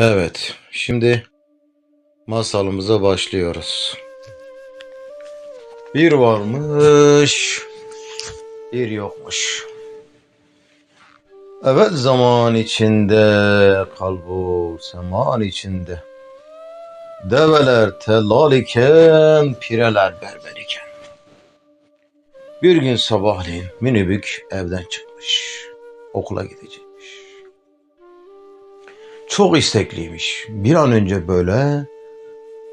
Evet, şimdi masalımıza başlıyoruz. Bir varmış, bir yokmuş. Evet zaman içinde, kalbu seman içinde. Develer tellal iken, pireler berber iken. Bir gün sabahleyin minibük evden çıkmış. Okula gidecekmiş. Çok istekliymiş. Bir an önce böyle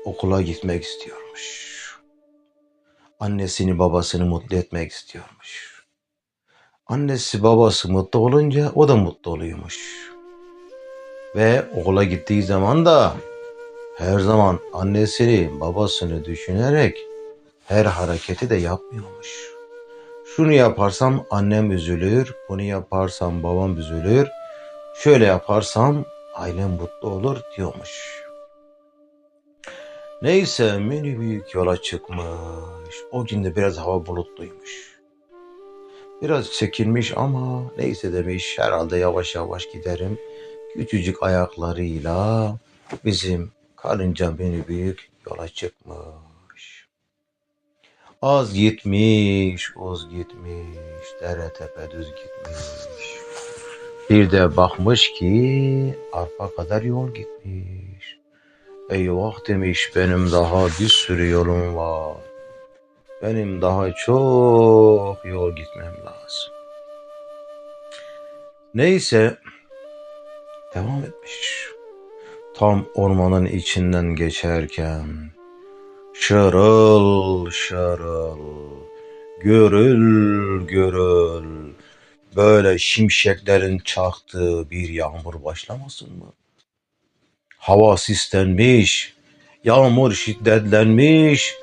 okula gitmek istiyormuş. Annesini babasını mutlu etmek istiyormuş. Annesi babası mutlu olunca o da mutlu oluyormuş. Ve okula gittiği zaman da her zaman annesini babasını düşünerek her hareketi de yapmıyormuş. Şunu yaparsam annem üzülür, bunu yaparsam babam üzülür, şöyle yaparsam ailem mutlu olur diyormuş. Neyse mini büyük yola çıkmış. O gün de biraz hava bulutluymuş. Biraz çekilmiş ama neyse demiş herhalde yavaş yavaş giderim. Küçücük ayaklarıyla bizim karınca mini büyük yola çıkmış. Az gitmiş, uz gitmiş, dere tepe düz gitmiş. Bir de bakmış ki arpa kadar yol gitmiş. Eyvah demiş benim daha bir sürü yolum var. Benim daha çok yol gitmem lazım. Neyse devam etmiş. Tam ormanın içinden geçerken şarıl şarıl görül görül böyle şimşeklerin çaktığı bir yağmur başlamasın mı? Hava sislenmiş, yağmur şiddetlenmiş,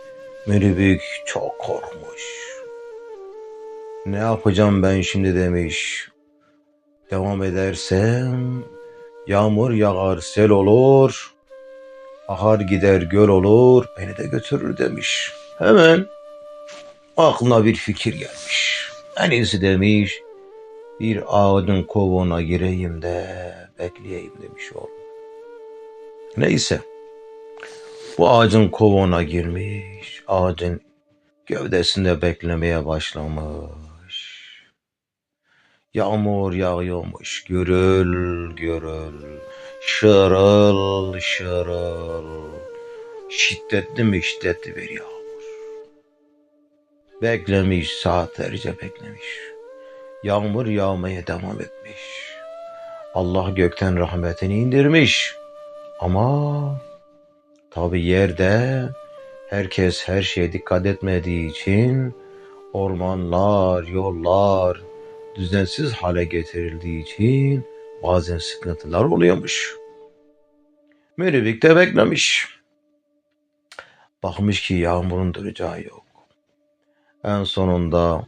minibük çok korkmuş. Ne yapacağım ben şimdi demiş. Devam edersem yağmur yağar sel olur, ahar gider göl olur, beni de götürür demiş. Hemen aklına bir fikir gelmiş. En iyisi demiş, bir ağacın kovuğuna gireyim de bekleyeyim demiş oğlum. Neyse. Bu ağacın kovuğuna girmiş. Ağacın gövdesinde beklemeye başlamış. Yağmur yağıyormuş. Görül görül. Şırıl şırıl. Şiddetli mi şiddetli bir yağmur. Beklemiş saatlerce beklemiş. Yağmur yağmaya devam etmiş. Allah gökten rahmetini indirmiş. Ama tabi yerde herkes her şeye dikkat etmediği için ormanlar, yollar düzensiz hale getirildiği için bazen sıkıntılar oluyormuş. Meribik de beklemiş. Bakmış ki yağmurun duracağı yok. En sonunda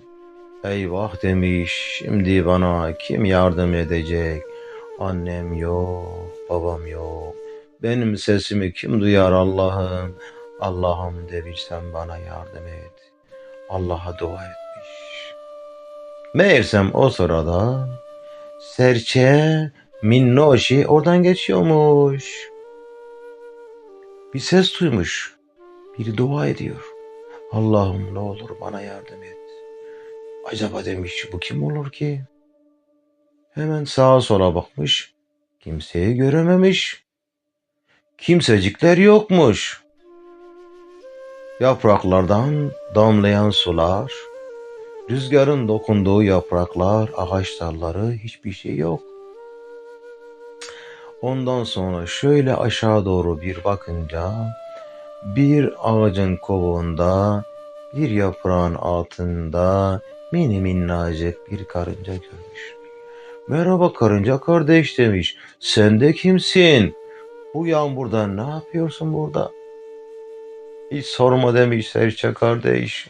eyvah demiş şimdi bana kim yardım edecek? Annem yok, babam yok. Benim sesimi kim duyar Allah'ım? Allah'ım demiş sen bana yardım et. Allah'a dua etmiş. Meğersem o sırada serçe minnoşi oradan geçiyormuş. Bir ses duymuş. Biri dua ediyor. Allah'ım ne olur bana yardım et. Acaba demiş bu kim olur ki? Hemen sağa sola bakmış. Kimseyi görememiş. Kimsecikler yokmuş. Yapraklardan damlayan sular, rüzgarın dokunduğu yapraklar, ağaç dalları hiçbir şey yok. Ondan sonra şöyle aşağı doğru bir bakınca bir ağacın kovuğunda bir yaprağın altında mini minnacık bir karınca görmüş. Merhaba karınca kardeş demiş. Sen de kimsin? Bu yağmurda ne yapıyorsun burada? Hiç sorma demiş serçe kardeş.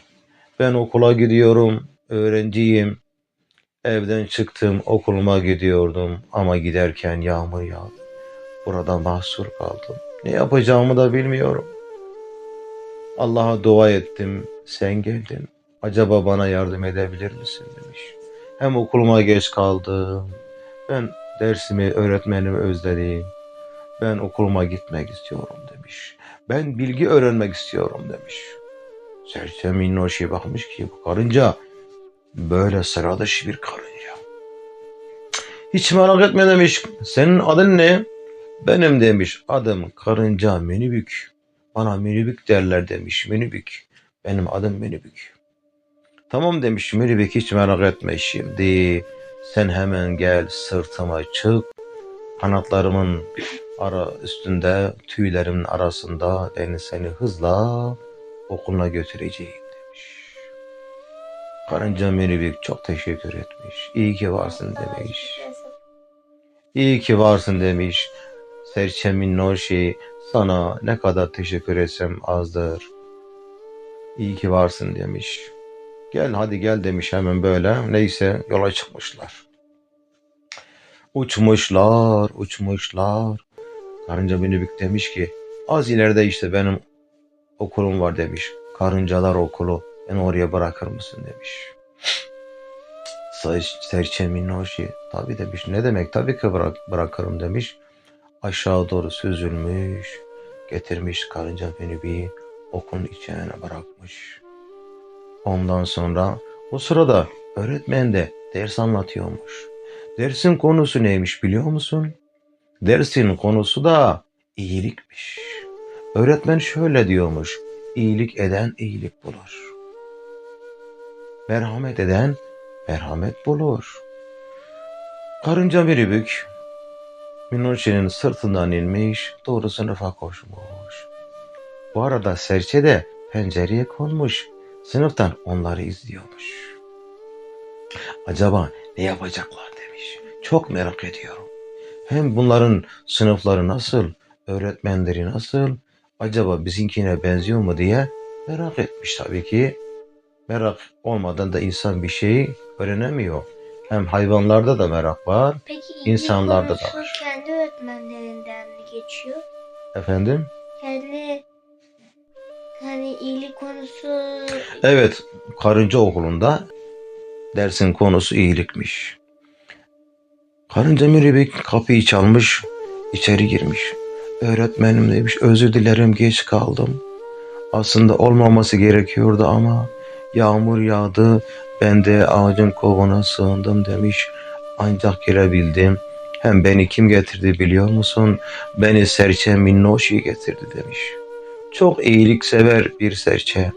Ben okula gidiyorum, öğrenciyim. Evden çıktım, okuluma gidiyordum ama giderken yağmur yağdı. Burada mahsur kaldım. Ne yapacağımı da bilmiyorum. Allah'a dua ettim, sen geldin. Acaba bana yardım edebilir misin demiş. Hem okuluma geç kaldım. Ben dersimi, öğretmenimi özledim. Ben okuluma gitmek istiyorum demiş. Ben bilgi öğrenmek istiyorum demiş. Serçe minnoşi bakmış ki bu karınca böyle sıra dışı bir karınca. Hiç merak etme demiş. Senin adın ne? Benim demiş. Adım karınca minibük. Bana minibük derler demiş. Minibük. Benim adım minibük. Tamam demiş minibük hiç merak etme şimdi. Sen hemen gel sırtıma çık. Kanatlarımın ara üstünde tüylerimin arasında ben seni hızla okuluna götüreceğim demiş. Karınca minibük çok teşekkür etmiş. İyi ki varsın demiş. İyi ki varsın demiş. Serçe minnoşi sana ne kadar teşekkür etsem azdır. İyi ki varsın demiş. Gel hadi gel demiş hemen böyle. Neyse yola çıkmışlar. Uçmuşlar, uçmuşlar. Karınca minibük demiş ki az ileride işte benim okulum var demiş. Karıncalar okulu. Beni oraya bırakır mısın demiş. Ser- Serçe minnoşi tabi demiş. Ne demek tabii ki bırak, bırakırım demiş. Aşağı doğru süzülmüş. Getirmiş karınca bir okun içine bırakmış. Ondan sonra o sırada öğretmen de ders anlatıyormuş. Dersin konusu neymiş biliyor musun? Dersin konusu da iyilikmiş. Öğretmen şöyle diyormuş. İyilik eden iyilik bulur. Merhamet eden merhamet bulur. Karınca bir bük Minnoşe'nin sırtından inmiş, doğru sınıfa koşmuş. Bu arada serçe de pencereye konmuş, sınıftan onları izliyormuş. Acaba ne yapacaklar demiş. Çok merak ediyorum. Hem bunların sınıfları nasıl, öğretmenleri nasıl, acaba bizimkine benziyor mu diye merak etmiş tabii ki. Merak olmadan da insan bir şeyi öğrenemiyor. Hem hayvanlarda da merak var. Peki İnsanlarda da var. kendi öğretmenlerinden mi geçiyor? Efendim? Kendi iyilik konusu Evet, karınca okulunda dersin konusu iyilikmiş. Karınca mürebik kapıyı çalmış, içeri girmiş. Öğretmenim demiş, özür dilerim geç kaldım. Aslında olmaması gerekiyordu ama yağmur yağdı, ben de ağacın kovuna sığındım demiş. Ancak girebildim. Hem beni kim getirdi biliyor musun? Beni serçe minnoşi getirdi demiş. Çok iyiliksever bir serçe.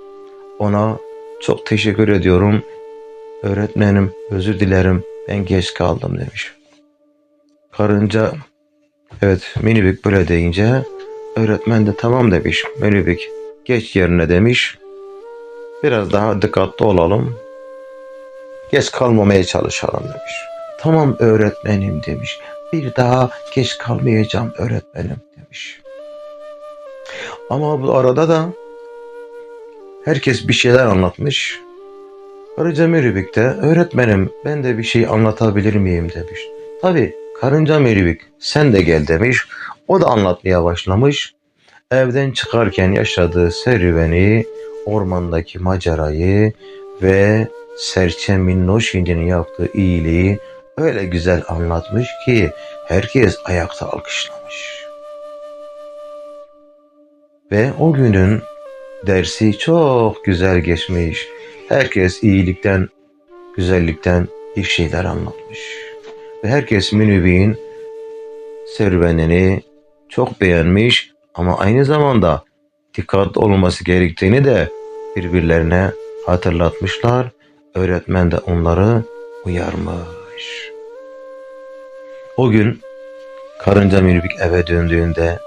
Ona çok teşekkür ediyorum. Öğretmenim özür dilerim ben geç kaldım demiş. Karınca evet minibik böyle deyince öğretmen de tamam demiş. Minibik geç yerine demiş. Biraz daha dikkatli olalım. Geç kalmamaya çalışalım demiş. Tamam öğretmenim demiş. Bir daha geç kalmayacağım öğretmenim demiş. Ama bu arada da herkes bir şeyler anlatmış. Karınca Meribik de öğretmenim ben de bir şey anlatabilir miyim demiş. Tabi Karınca Meribik sen de gel demiş. O da anlatmaya başlamış. Evden çıkarken yaşadığı serüveni, ormandaki macerayı ve Serçe Minnoşi'nin yaptığı iyiliği öyle güzel anlatmış ki herkes ayakta alkışlamış. Ve o günün dersi çok güzel geçmiş. Herkes iyilikten, güzellikten bir şeyler anlatmış. Ve herkes Münibik'in serüvenini çok beğenmiş ama aynı zamanda dikkatli olması gerektiğini de birbirlerine hatırlatmışlar. Öğretmen de onları uyarmış. O gün Karınca Münibik eve döndüğünde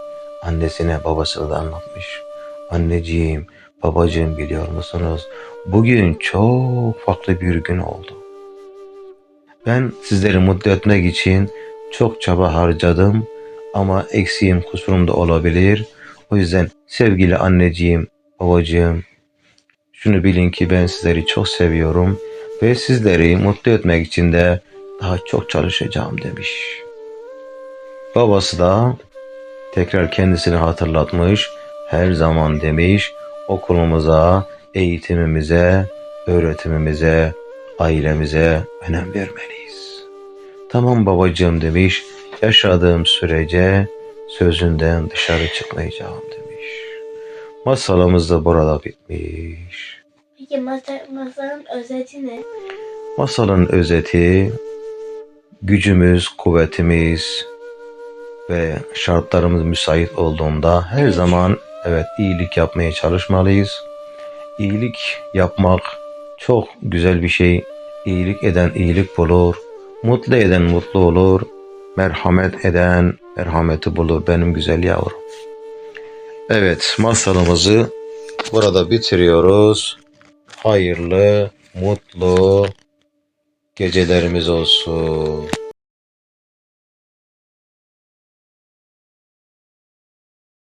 annesine babasına da anlatmış. Anneciğim, babacığım biliyor musunuz? Bugün çok farklı bir gün oldu. Ben sizleri mutlu etmek için çok çaba harcadım ama eksiğim kusurum da olabilir. O yüzden sevgili anneciğim, babacığım şunu bilin ki ben sizleri çok seviyorum ve sizleri mutlu etmek için de daha çok çalışacağım demiş. Babası da tekrar kendisini hatırlatmış, her zaman demiş okulumuza, eğitimimize, öğretimimize, ailemize önem vermeliyiz. Tamam babacığım demiş, yaşadığım sürece sözünden dışarı çıkmayacağım demiş. Masalımız da burada bitmiş. Peki masa, masanın özeti ne? Masalın özeti gücümüz, kuvvetimiz ve şartlarımız müsait olduğunda her zaman evet iyilik yapmaya çalışmalıyız. İyilik yapmak çok güzel bir şey. İyilik eden iyilik bulur. Mutlu eden mutlu olur. Merhamet eden merhameti bulur benim güzel yavrum. Evet masalımızı burada bitiriyoruz. Hayırlı, mutlu gecelerimiz olsun.